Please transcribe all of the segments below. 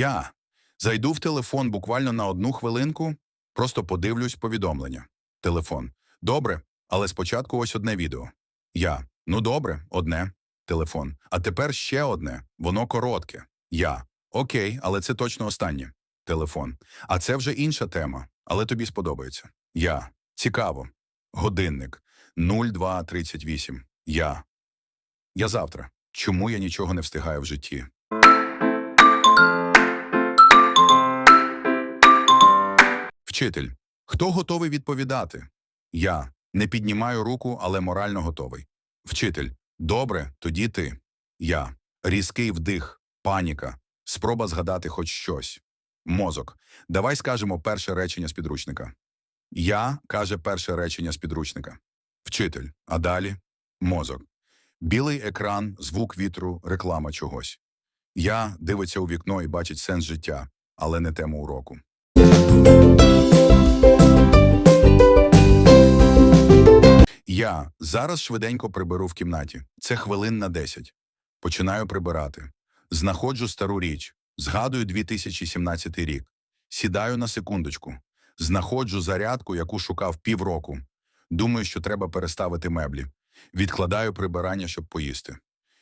Я зайду в телефон буквально на одну хвилинку, просто подивлюсь повідомлення. Телефон. Добре, але спочатку ось одне відео. Я. Ну добре, одне. Телефон. А тепер ще одне. Воно коротке. Я. Окей, але це точно останнє. Телефон. А це вже інша тема, але тобі сподобається. Я. Цікаво. Годинник. 0238. Я. Я завтра. Чому я нічого не встигаю в житті? Вчитель. Хто готовий відповідати? Я. Не піднімаю руку, але морально готовий. Вчитель. Добре, тоді ти. Я. Різкий вдих, паніка. Спроба згадати хоч щось. Мозок. Давай скажемо перше речення з підручника. Я каже перше речення з підручника. Вчитель. А далі мозок. Білий екран, звук вітру, реклама чогось. Я дивиться у вікно і бачить сенс життя, але не тему уроку. Я зараз швиденько приберу в кімнаті. Це хвилин на 10. Починаю прибирати. Знаходжу стару річ. Згадую 2017 рік. Сідаю на секундочку. Знаходжу зарядку, яку шукав півроку. Думаю, що треба переставити меблі. Відкладаю прибирання, щоб поїсти.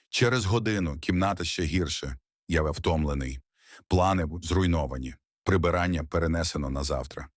Через годину кімната ще гірше. Я втомлений. Плани зруйновані. Прибирання перенесено на завтра.